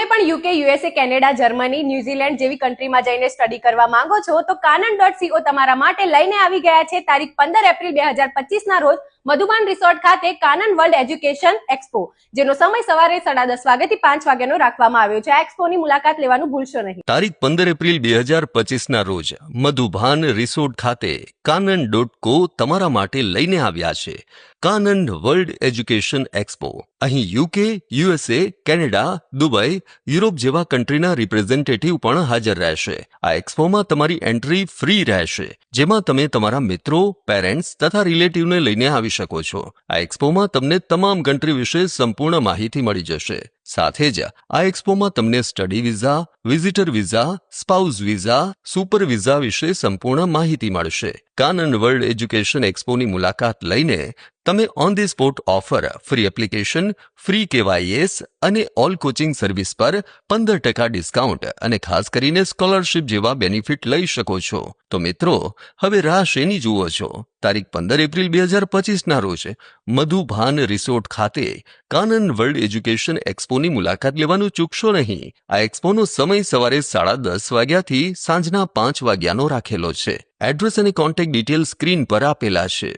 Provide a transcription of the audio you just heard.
તમે પણ UK USA Canada Germany New Zealand જેવી કન્ટ્રીમાં જઈને સ્ટડી કરવા માંગો છો, તો કાનન ડોટ સીઓ તમારા માટે લઈને આવી ગયા છે તારીખ પંદર એપ્રિલ બે હજાર પચીસના રોજ. મધુબાન રિસોર્ટ ખાતે કાનન વર્લ્ડ એજ્યુકેશન એક્સપો, જેનો સમય સવારે સાડા દસ વાગ્યાથી પાંચ વાગ્યાનો રાખવામાં આવ્યો છે. આ એક્સપોની મુલાકાત લેવાનું ભૂલશો નહીં. તારીખ પંદર એપ્રિલ બે હજાર પચીસના રોજ મધુભાન રિસોર્ટ ખાતે કાનન ડોટ કો તમારા માટે લઈને આવ્યા છે. Kanan world education expo. અહીં UK, USA, Canada, Dubai, Europe જેવા કન્ટ્રીના રિપ્રેઝેન્ટેટિવ પણ હાજર રહેશે. આ એક્સપોમાં તમારી એન્ટ્રી ફ્રી રહેશે, જેમાં તમે તમારા મિત્રો, પેરેન્ટ્સ તથા રિલેટિવને લઈને આવી શકો છો. આ એક્સપોમાં તમને તમામ કન્ટ્રી વિશે સંપૂર્ણ માહિતી મળી જશે. સાથે જ આ એક્સપોમાં તમને study visa, visitor visa spouse visa, super visa વિશે સંપૂર્ણ માહિતી મળશે. કાનન વર્લ્ડ એજ્યુકેશન એક્સપોની મુલાકાત લઈને તમે on the spot offer free application free KYS અને ઓલ કોચિંગ સર્વિસ પર પંદર ટકા ડિસ્કાઉન્ટ અને ખાસ કરીને સ્કોલરશિપ જેવા બેનિફિટ લઈ શકો છો. તો મિત્રો, હવે રાહ શેની જુઓ છો? તારીખ પંદર એપ્રિલ બે હજાર પચીસના રોજ મધુભાન રિસોર્ટ ખાતે કાનન વર્લ્ડ એજ્યુકેશન એક્સપોની મુલાકાત લેવાનું ચૂકશો નહીં. આ એક્સપોનો સમય સવારે સાડા દસ વાગ્યાથી સાંજના પાંચ વાગ્યાનો રાખેલો છે. એડ્રેસ અને કોન્ટેક્ટ ડિટેલ સ્ક્રીન પર આપેલા છે.